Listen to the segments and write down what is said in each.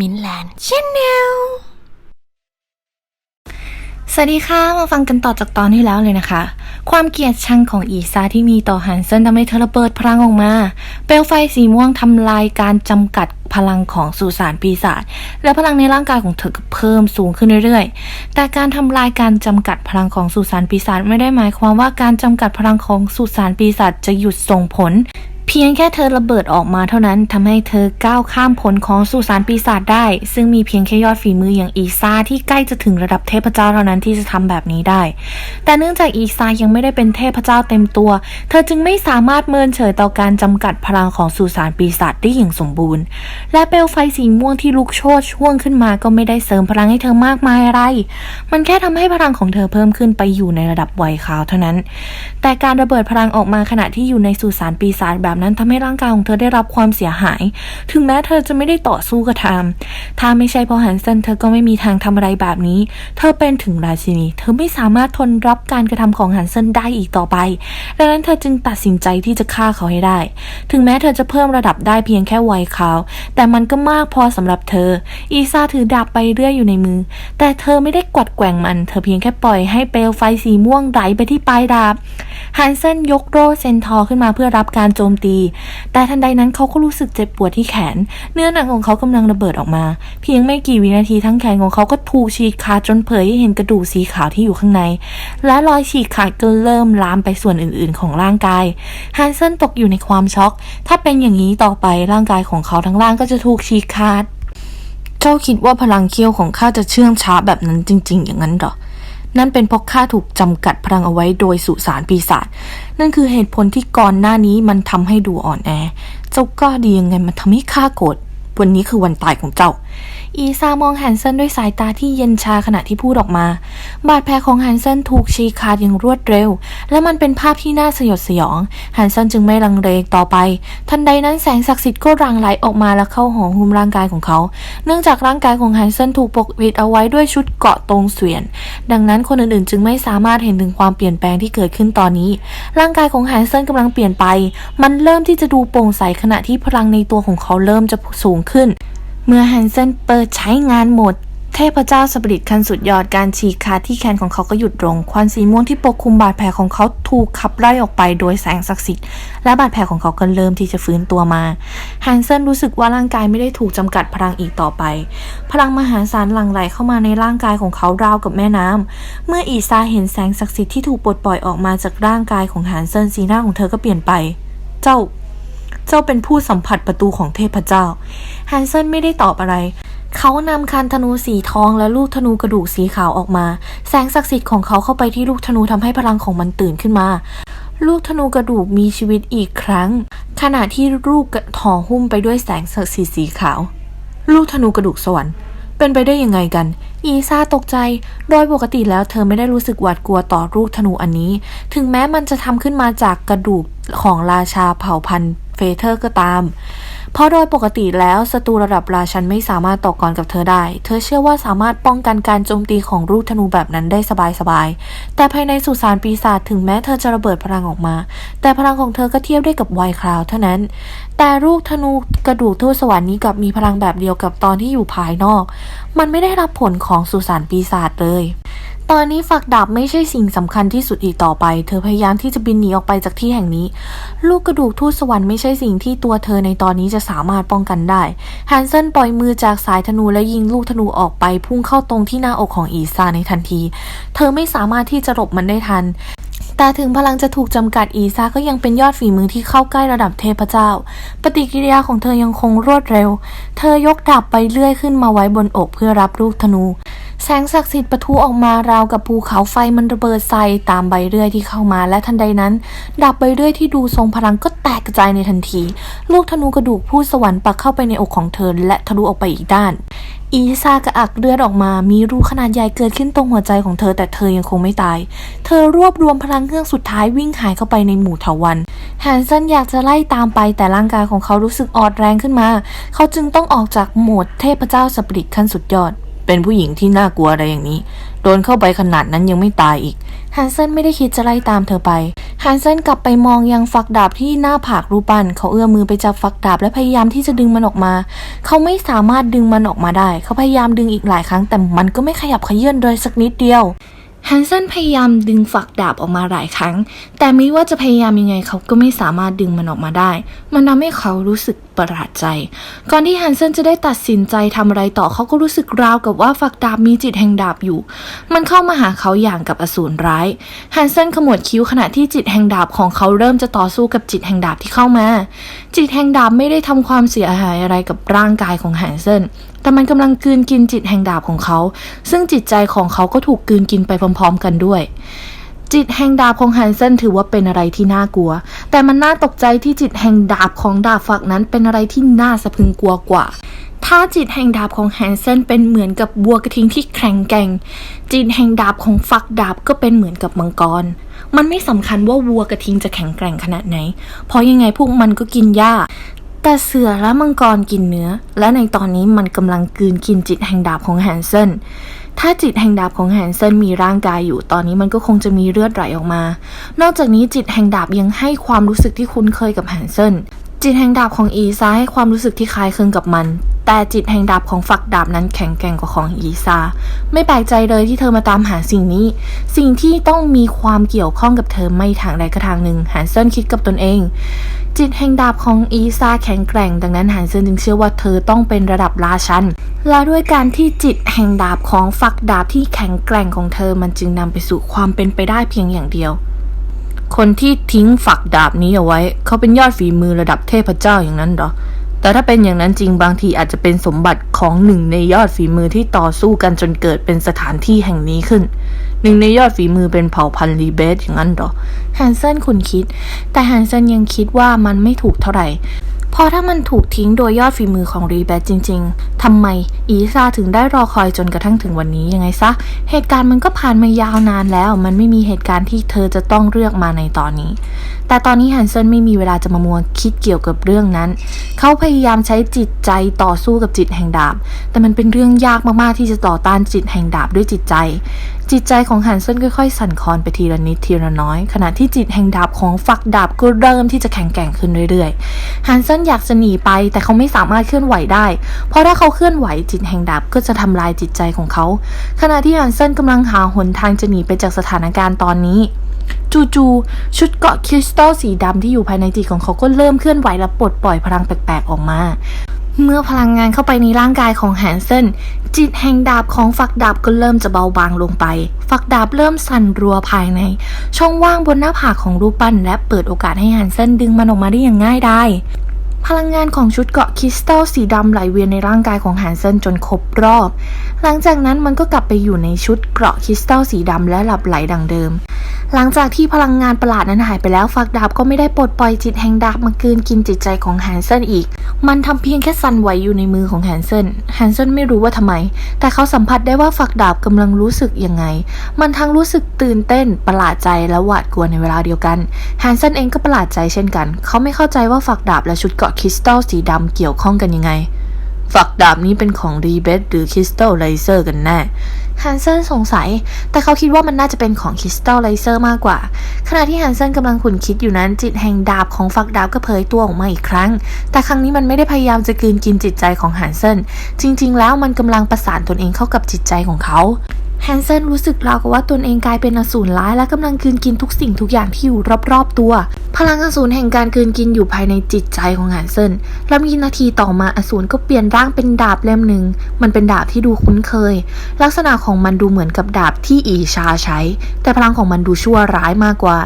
มินแลนด์ชแนลสวัสดีค่ะ มาฟังกันต่อจากตอนที่แล้วเลยนะคะ ความเกลียดชังของอีซาที่มีต่อฮันเซนทำให้เธอระเบิดพลังออกมา เปลวไฟสีม่วงทำลายการจำกัดพลังของสุสานปีศาจและพลังในร่างกายของเธอก็เพิ่มสูงขึ้นเรื่อยๆ แต่การทำลายการจำกัดพลังของสุสานปีศาจไม่ได้หมายความว่าการจำกัดพลังของสุสานปีศาจจะหยุดส่งผล พียงแค่เธอระเบิดออกมาเท่านั้นทำให้เธอก้าวข้ามผลของสุสานปีศาจได้ ซึ่งมีเพียงแค่ยอดฝีมืออย่างอีซาที่ใกล้จะถึงระดับเทพเจ้าเท่านั้นที่จะทำแบบนี้ได้ แต่เนื่องจากอีซายังไม่ได้เป็นเทพเจ้าเต็มตัว เธอจึงไม่สามารถเมินเฉยต่อการจำกัดพลังของสุสานปีศาจได้อย่างสมบูรณ์ และเปลวไฟสีม่วงที่ลุกโชนช่วงขึ้นมาก็ไม่ได้เสริมพลังให้เธอมากมายอะไร มันแค่ทำให้พลังของเธอเพิ่มขึ้นไปอยู่ในระดับไวขาวเท่านั้น แต่การระเบิดพลังออกมาขณะที่อยู่ในสุสานปีศาจแบบนั้นทำให้ร่างกายของเธอได้รับความเสียหาย ถึงแม้เธอจะไม่ได้ต่อสู้กับทามถ้าไม่ใช่เพราะฮันเซนเธอก็ไม่มีทางทำอะไรแบบนี้ เธอเป็นถึงราชินี เธอไม่สามารถทนรับการกระทำของฮันเซนได้อีกต่อไป ดังนั้นเธอจึงตัดสินใจที่จะฆ่าเขาให้ได้ ถึงแม้เธอจะเพิ่มระดับได้เพียงแค่วัยเขาแต่มันก็มากพอสำหรับเธอ อีซาถือดาบไปเรื่อยอยู่ในมือ แต่เธอไม่ได้กวัดแกว่งมัน เธอเพียงแค่ปล่อยให้เปลวไฟสีม่วงไหลไปที่ปลายดาบ ฮันเซนยกโร่เซนทอร์ขึ้นมาเพื่อรับการโจมตี แต่ทันใดนั้นเขาก็รู้สึกเจ็บปวดที่แขน เนื้อหนังของเขากำลังระเบิดออกมา เพียงไม่กี่วินาทีทั้งแขนของเขาก็ถูกฉีกขาดจนเผยให้เห็นกระดูกสีขาวที่อยู่ข้างใน และรอยฉีกขาดก็เริ่มลามไปส่วนอื่นๆ ของร่างกายฮันเซนตกอยู่ในความช็อก ถ้าเป็นอย่างนี้ต่อไปร่างกายของเขาทั้งร่างก็จะถูกฉีกขาด เจ้าคิดว่าพลังเคี้ยวของข้าจะเชื่องช้าแบบนั้นจริง ๆ อย่างนั้นหรอ นั่นเป็นเพราะข้าถูกจำกัดพลังเอาไว้โดยสุสานปีศาจนั่นคือเหตุผลที่ก่อนหน้านี้มันทำให้ดูอ่อนแอ เจ้ากล้าดียังไงมันทำให้ข้าโกรธวันนี้คือวันตายของเจ้า อีซามองแฮนเซนด้วยสายตาที่เย็นชาขณะที่พูดออกมา บาดแผลของแฮนเซนถูกฉีกขาดอย่างรวดเร็ว และมันเป็นภาพที่น่าสยดสยองแฮนเซนจึงไม่ลังเลต่อไป ทันใดนั้นแสงศักดิ์สิทธิ์ก็รังไหลออกมาและเข้าห่อหุ้มร่างกายของเขา เนื่องจากร่างกายของแฮนเซนถูกปกปิดเอาไว้ด้วยชุดเกาะตรงเสวียน ดังนั้นคนอื่นๆ จึงไม่สามารถเห็นถึงความเปลี่ยนแปลงที่เกิดขึ้นตอนนี้ ร่างกายของแฮนเซนกำลังเปลี่ยนไป มันเริ่มที่จะดูโปร่งใสขณะที่พลังในตัวของเขาเริ่มจะสูงขึ้น เมื่อแฮนเซนเปิดใช้งานโหมด เทพเจ้าสปิริตขั้นสุดยอดการฉีกขาดที่แขนของเขาก็หยุดลง ควันสีม่วงที่ปกคลุมบาดแผลของเขาถูกขับไล่ออกไปโดยแสงศักดิ์สิทธิ์ และบาดแผลของเขาก็เริ่มที่จะฟื้นตัวมาแฮนเซนรู้สึกว่าร่างกายไม่ได้ถูกจำกัดพลังอีกต่อไป พลังมหาศาลหลั่งไหลเข้ามาในร่างกายของเขาราวกับแม่น้ำ เมื่ออีซาเห็นแสงศักดิ์สิทธิ์ที่ถูกปลดปล่อยออกมาจากร่างกายของแฮนเซนสีหน้าของเธอก็เปลี่ยนไป เจ้า เจ้าเป็นผู้สัมผัสประตูของเทพเจ้าแฮนเซนไม่ได้ตอบอะไรเขานำคันธนูสีทองและลูกธนูกระดูกสีขาวออกมา แสงศักดิ์สิทธิ์ของเขาเข้าไปที่ลูกธนูทำให้พลังของมันตื่นขึ้นมา ลูกธนูกระดูกมีชีวิตอีกครั้ง ขณะที่ลูกห่อหุ้มไปด้วยแสงศักดิ์สิทธิ์สีขาว ลูกธนูกระดูกสวรรค์ เป็นไปได้ยังไงกัน อีซาตกใจ โดยปกติแล้วเธอไม่ได้รู้สึกหวาดกลัวต่อลูกธนูอันนี้ ถึงแม้มันจะทำขึ้นมาจากกระดูกของราชาเผ่าพันธุ์ เฟเธอร์ก็ตาม เพราะโดยปกติแล้วศัตรูระดับราชันไม่สามารถต่อกรกับเธอได้ เธอเชื่อว่าสามารถป้องกันการโจมตีของลูกธนูแบบนั้นได้สบายๆ แต่ภายในสุสานปีศาจถึงแม้เธอจะระเบิดพลังออกมา แต่พลังของเธอก็เทียบได้กับไวคราวเท่านั้น แต่ลูกธนูกระดูกทูตสวรรค์นี้กับมีพลังแบบเดียวกับตอนที่อยู่ภายนอก มันไม่ได้รับผลของสุสานปีศาจเลย ตอนนี้ฝักดาบไม่ใช่สิ่งสำคัญที่สุดอีกต่อไป เธอพยายามที่จะบินหนีออกไปจากที่แห่งนี้ ลูกกระดูกทูตสวรรค์ไม่ใช่สิ่งที่ตัวเธอในตอนนี้จะสามารถป้องกันได้แฮนเซนปล่อยมือจากสายธนูและยิงลูกธนูออกไปพุ่งเข้าตรงที่หน้าอกของอีซาในทันที เธอไม่สามารถที่จะหลบมันได้ทันแต่ถึงพลังจะถูกจำกัดอีซาก็ยังเป็นยอดฝีมือที่เข้าใกล้ระดับเทพเจ้า ปฏิกิริยาของเธอยังคงรวดเร็ว เธอยกดาบไปเลื่อยขึ้นมาไว้บนอกเพื่อรับลูกธนู แสงศักดิ์สิทธิ์ปะทุออกมาราวกับภูเขาไฟมันระเบิดใส่ตามใบเลื่อยที่เข้ามาและทันใดนั้น ดาบใบเลื่อยที่ดูทรงพลังก็แตกกระจายในทันที ลูกธนูกระดูกผู้สวรรค์ปักเข้าไปในอกของเธอและทะลุออกไปอีกด้าน อีซากระอักเลือดออกมา มีรูขนาดใหญ่เกิดขึ้นตรงหัวใจของเธอแต่เธอยังคงไม่ตาย เธอรวบรวมพลังเครื่องสุดท้ายวิ่งหายเข้าไปในหมู่เถาวันแฮนเซนอยากจะไล่ตามไปแต่ร่างกายของเขารู้สึกอ่อนแรงขึ้นมา เขาจึงต้องออกจากโหมดเทพเจ้าสปริตขั้นสุดยอด เป็นผู้หญิงที่น่ากลัวอะไรอย่างนี้ โดนเข้าไปขนาดนั้นยังไม่ตายอีกฮันเซนไม่ได้คิดจะไล่ตามเธอไปฮันเซนกลับไปมองยังฝักดาบที่หน้าผากรูปปั้นเขาเอื้อมมือไปจับฝักดาบและพยายามที่จะดึงมันออกมา เขาไม่สามารถดึงมันออกมาได้ เขาพยายามดึงอีกหลายครั้งแต่มันก็ไม่ขยับเขยื่อนเลยสักนิดเดียว ฮันเซนพยายามดึงฝักดาบออกมาหลายครั้ง แต่ไม่ว่าจะพยายามยังไงเขาก็ไม่สามารถดึงมันออกมาได้ มันทำให้เขารู้สึกประหลาดใจ ก่อนที่ฮันเซนจะได้ตัดสินใจทำอะไรต่อเขาก็รู้สึกราวกับว่าฝักดาบมีจิตแห่งดาบอยู่ มันเข้ามาหาเขาอย่างกับอสูรร้ายฮันเซนขมวดคิ้วขณะที่จิตแห่งดาบของเขาเริ่มจะต่อสู้กับจิตแห่งดาบที่เข้ามา จิตแห่งดาบไม่ได้ทำความเสียหายอะไรกับร่างกายของฮันเซน แต่มันกำลังกืนกินจิตแห่งดาบของเขา ซึ่งจิตใจของเขาก็ถูกกืนกินไปพร้อม ๆ กันด้วย จิตแห่งดาบของฮันเซนถือว่าเป็นอะไรที่น่ากลัว แต่มันน่าตกใจที่จิตแห่งดาบของดาบฝักนั้นเป็นอะไรที่น่าสะพึงกลัวกว่าถ้าจิตแห่งดาบของแฮนเซนเป็นเหมือนกับวัวกระทิงที่แข็งแกร่ง จิตแห่งดาบของฝักดาบก็เป็นเหมือนกับมังกร มันไม่สำคัญว่าวัวกระทิงจะแข็งแกร่งขนาดไหน เพราะยังไงพวกมันก็กินหญ้า แต่เสือและมังกรกินเนื้อ และในตอนนี้มันกำลังกืนกินจิตแห่งดาบของแฮนเซนถ้าจิตแห่งดาบของแฮนเซนมีร่างกายอยู่ ตอนนี้มันก็คงจะมีเลือดไหลออกมา นอกจากนี้จิตแห่งดาบยังให้ความรู้สึกที่คุ้นเคยกับแฮนเซนจิตแห่งดาบของอีซาให้ความรู้สึกที่คล้ายคลึงกับมัน แต่จิตแห่งดาบของฝักดาบนั้นแข็งแกร่งกว่าของอีซา ไม่แปลกใจเลยที่เธอมาตามหาสิ่งนี้ สิ่งที่ต้องมีความเกี่ยวข้องกับเธอไม่ทางใดก็ทางหนึ่งฮันเซนคิดกับตนเอง จิตแห่งดาบของอีซาแข็งแกร่ง ดังนั้นฮันเซนจึงเชื่อว่าเธอต้องเป็นระดับราชันและด้วยการที่จิตแห่งดาบของฝักดาบที่แข็งแกร่งของเธอมันจึงนำไปสู่ความเป็นไปได้เพียงอย่างเดียวคนที่ทิ้งฝักดาบนี้เอาไว้ เขาเป็นยอดฝีมือระดับเทพเจ้าอย่างนั้นหรอ แต่ถ้าเป็นอย่างนั้นจริงบางทีอาจจะเป็นสมบัติของหนึ่งในยอดฝีมือที่ต่อสู้กันจนเกิดเป็นสถานที่แห่งนี้ขึ้น หนึ่งในยอดฝีมือเป็นเผ่าพันธุ์รีเบสอย่างนั้นหรอแฮนเซนคุณคิด แต่แฮนเซนยังคิดว่ามันไม่ถูกเท่าไหร่ เพราะถ้ามันถูกทิ้งโดยยอดฝีมือของรีแบทจริง ๆ ทำไมอีซาถึงได้รอคอยจนกระทั่งถึงวันนี้ยังไงซะ เหตุการณ์มันก็ผ่านมายาวนานแล้ว มันไม่มีเหตุการณ์ที่เธอจะต้องเลือกมาในตอนนี้ แต่ตอนนี้ฮันเซนไม่มีเวลาจะมามัวคิดเกี่ยวกับเรื่องนั้น เขาพยายามใช้จิตใจต่อสู้กับจิตแห่งดาบ แต่มันเป็นเรื่องยากมากๆที่จะต่อต้านจิตแห่งดาบด้วยจิตใจจิตใจของฮันเซนค่อยๆ สั่นคลอนไปทีละนิดทีละน้อย ขณะที่จิตแห่งดาบของฝักดาบก็เริ่มที่จะแข็งแกร่งขึ้นเรื่อยๆฮันเซนอยากจะหนีไปแต่เขาไม่สามารถเคลื่อนไหวได้ เพราะถ้าเขาเคลื่อนไหวจิตแห่งดาบก็จะทำลายจิตใจของเขา ขณะที่ฮันเซนกำลังหาหนทางจะหนีไปจากสถานการณ์ตอนนี้จู่ๆชุดเกาะคริสตัลสีดำที่อยู่ภายในจิตของเขาก็เริ่มเคลื่อนไหวและปลดปล่อยพลังแปลกๆออกมา เมื่อพลังงานเข้าไปในร่างกายของแฮนเซนจิตแห่งดาบของฝักดาบก็เริ่มจะเบาบางลงไป ฝักดาบเริ่มสั่นรัวภายใน ช่องว่างบนหน้าผากของรูปปั้นและเปิดโอกาสให้แฮนเซนดึงมันออกมาได้อย่างง่ายดาย พลังงานของชุดเกาะคริสตัลสีดำไหลเวียนในร่างกายของแฮนเซนจนครบรอบ หลังจากนั้นมันก็กลับไปอยู่ในชุดเกราะคริสตัลสีดำและหลับไหลดังเดิม หลังจากที่พลังงานประหลาดนั้นหายไปแล้วฝักดาบก็ไม่ได้ปลดปล่อยจิตแห่งดาบมากลืนกินจิตใจของแฮนเซนอีก มันทำเพียงแค่สั่นไหวอยู่ในมือของแฮนเซนแฮนเซนไม่รู้ว่าทำไม แต่เขาสัมผัสได้ว่าฝักดาบกำลังรู้สึกยังไง มันทั้งรู้สึกตื่นเต้นประหลาดใจและหวาดกลัวในเวลาเดียวกันแฮนเซนเองก็ประหลาดใจเช่นกัน เขาไม่เข้าใจว่าฝักดาบและชุดเกาะคริสตัลสีดำเกี่ยวข้องกันยังไง ฝักดาบนี้เป็นของรีเบสหรือคริสตัลไลเซอร์กันแน่ฮันเซนสงสัย แต่เขาคิดว่ามันน่าจะเป็นของคริสตัลไลเซอร์มากกว่า ขณะที่ฮันเซนกำลังขุนคิดอยู่นั้น จิตแห่งดาบของฝักดาบก็เผยตัวออกมาอีกครั้ง แต่ครั้งนี้มันไม่ได้พยายามจะกลืนกินจิตใจของฮันเซนจริง ๆ แล้วมันกำลังประสานตนเองเข้ากับจิตใจของเขา แฮนเซนรู้สึกราวกับว่าตนเองกลายเป็นอสูรร้ายและกำลังกลืนกินทุกสิ่งทุกอย่างที่อยู่รอบๆตัว พลังอสูรแห่งการกลืนกินอยู่ภายในจิตใจของแฮนเซนและมีนาทีต่อมาอสูรก็เปลี่ยนร่างเป็นดาบเล่มหนึ่ง มันเป็นดาบที่ดูคุ้นเคย ลักษณะของมันดูเหมือนกับดาบที่อีชาใช้ แต่พลังของมันดูชั่วร้ายมากกว่า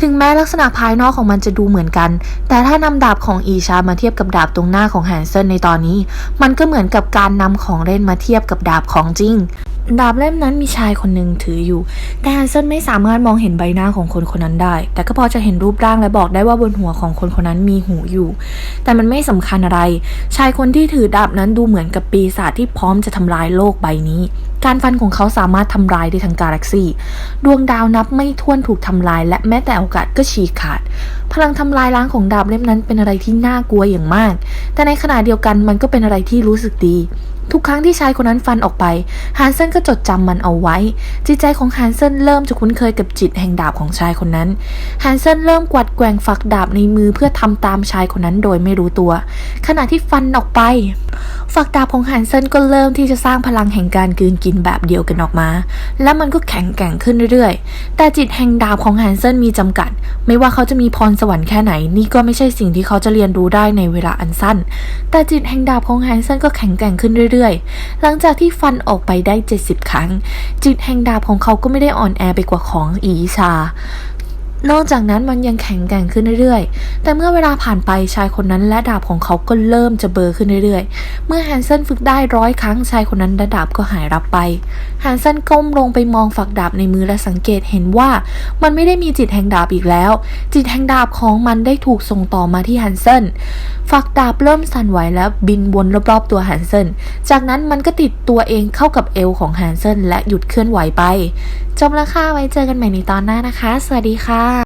ถึงแม้ลักษณะภายนอกของมันจะดูเหมือนกัน แต่ถ้านำดาบของอีชามาเทียบกับดาบตรงหน้าของแฮนเซนในตอนนี้ มันก็เหมือนกับการนำของเล่นมาเทียบกับดาบของจริง ดาบเล่มนั้นมีชายคนหนึ่งถืออยู่ แต่ฮันเซนไม่สามารถมองเห็นใบหน้าของคนคนนั้นได้ แต่ก็พอจะเห็นรูปร่างและบอกได้ว่าบนหัวของคนคนนั้นมีหูอยู่ แต่มันไม่สำคัญอะไร ชายคนที่ถือดาบนั้นดูเหมือนกับปีศาจที่พร้อมจะทำลายโลกใบนี้ การฟันของเขาสามารถทำลายได้ทั้งกาแล็กซี่ ดวงดาวนับไม่ถ้วนถูกทำลาย และแม้แต่โอกาสก็ฉีกขาด พลังทำลายล้างของดาบเล่มนั้นเป็นอะไรที่น่ากลัวอย่างมาก แต่ในขณะเดียวกันมันก็เป็นอะไรที่รู้สึกดี ทุกครั้งที่ชายคนนั้นฟันออกไปฮันเซนก็จดจำมันเอาไว้ จิตใจของฮันเซนเริ่มจะคุ้นเคยกับจิตแห่งดาบของชายคนนั้นฮันเซนเริ่มกวัดแกว่งฝักดาบในมือเพื่อทำตามชายคนนั้นโดยไม่รู้ตัว ขณะที่ฟันออกไปฝักดาบของฮันเซนก็เริ่มที่จะสร้างพลังแห่งการกืนกินแบบเดียวกันออกมา และมันก็แข็งแกร่งขึ้นเรื่อยๆ แต่จิตแห่งดาบของฮันเซนมีจำกัด ไม่ว่าเขาจะมีพรสวรรค์แค่ไหน นี่ก็ไม่ใช่สิ่งที่เขาจะเรียนรู้ได้ในเวลาอันสั้น แต่จิตแห่งดาบของฮันเซนก็แข็งแกร่งขึ้นเรื่อยๆ หลังจากที่ฟันออกไปได้ 70 ครั้ง จิตแห่งดาบของเขาก็ไม่ได้อ่อนแอไปกว่าของอีชา นอกจากนั้นมันยังแข็งแกร่งขึ้นเรื่อยๆ แต่เมื่อเวลาผ่านไปชายคนนั้นและดาบของเขาก็เริ่มจะเบลอขึ้นเรื่อยๆ เมื่อแฮนเซนฝึกได้ร้อยครั้งชายคนนั้นและดาบก็หายรับไป แฮนเซนก้มลงไปมองฝักดาบในมือและสังเกตเห็นว่า มันไม่ได้มีจิตแห่งดาบอีกแล้ว จิตแห่งดาบของมันได้ถูกส่งต่อมาที่แฮนเซนฝักดาบเริ่มสั่นไหวแล้วบินวนรอบๆตัวแฮนเซนจากนั้นมันก็ติดตัวเองเข้ากับเอวของแฮนเซนและหยุดเคลื่อนไหวไป จบแล้วค่ะไว้เจอกันใหม่ในตอนหน้านะคะ สวัสดีค่ะ